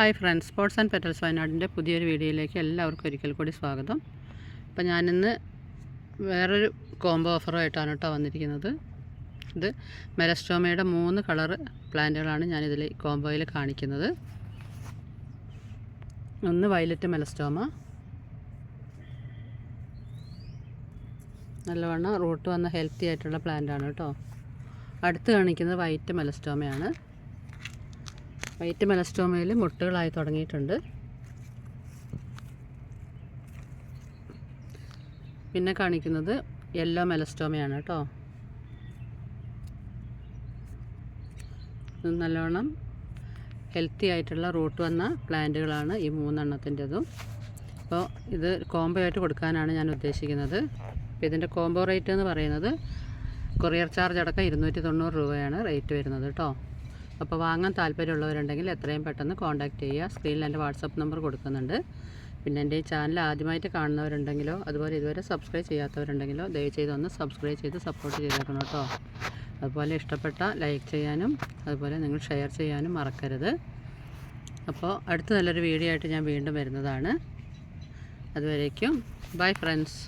Hi friends sports and petals വയനാടിന്റെ പുതിയൊരു വീഡിയോയിലേക്ക് എല്ലാവർക്കും ഒരിക്കൽ കൂടി സ്വാഗതം. അപ്പോൾ ഞാനിന്ന് വേറൊരു കോംബോ ഓഫറുമായിട്ടാണ് കേട്ടോ വന്നിരിക്കുന്നത്. ഇത് മെലസ്റ്റോമയുടെ മൂന്ന് കളർ പ്ലാന്റുകളാണ് ഞാനിതിൽ കോംബോയിൽ കാണിക്കുന്നത്. ഒന്ന് വയലറ്റ് മെലസ്റ്റോമ നല്ലവണ്ണം റൂട്ട് വന്ന ഹെൽത്തി ആയിട്ടുള്ള പ്ലാന്റാണ് കേട്ടോ. അടുത്ത് കാണിക്കുന്നത് വൈറ്റ് മെലസ്റ്റോമയാണ്. വൈറ്റ് മെലസ്റ്റോമയിൽ മുട്ടുകളായി തുടങ്ങിയിട്ടുണ്ട്. പിന്നെ കാണിക്കുന്നത് യെല്ലോ മെലസ്റ്റോമയാണ് കേട്ടോ. നല്ലോണം ഹെൽത്തി ആയിട്ടുള്ള റൂട്ട് വന്ന പ്ലാന്റുകളാണ് ഈ മൂന്നെണ്ണത്തിന്റെതും. അപ്പോൾ ഇത് കോംബോ ആയിട്ട് കൊടുക്കാനാണ് ഞാൻ ഉദ്ദേശിക്കുന്നത്. അപ്പോൾ ഇതിന്റെ കോംബോ റേറ്റ് എന്ന് പറയുന്നത് കൊറിയർ ചാർജ് അടക്കം ഇരുന്നൂറ്റി തൊണ്ണൂറ് രൂപയാണ് റേറ്റ് വരുന്നത് കേട്ടോ. അപ്പോൾ വാങ്ങാൻ താല്പര്യമുള്ളവരുണ്ടെങ്കിൽ എത്രയും പെട്ടെന്ന് കോൺടാക്റ്റ് ചെയ്യുക. സ്ക്രീനിൽ എന്റെ വാട്സപ്പ് നമ്പർ കൊടുക്കുന്നുണ്ട്. പിന്നെ എന്റെ ഈ ചാനൽ ആദ്യമായിട്ട് കാണുന്നവരുണ്ടെങ്കിലോ അതുപോലെ ഇതുവരെ സബ്സ്ക്രൈബ് ചെയ്യാത്തവരുണ്ടെങ്കിലോ ദയവ് ഒന്ന് സബ്സ്ക്രൈബ് ചെയ്ത് സപ്പോർട്ട് ചെയ്തേക്കണം കേട്ടോ. അതുപോലെ ഇഷ്ടപ്പെട്ട ലൈക്ക് ചെയ്യാനും അതുപോലെ നിങ്ങൾ ഷെയർ ചെയ്യാനും മറക്കരുത്. അപ്പോൾ അടുത്ത നല്ലൊരു വീഡിയോ ആയിട്ട് ഞാൻ വീണ്ടും വരുന്നതാണ്. അതുവരേക്കും ബൈ ഫ്രണ്ട്സ്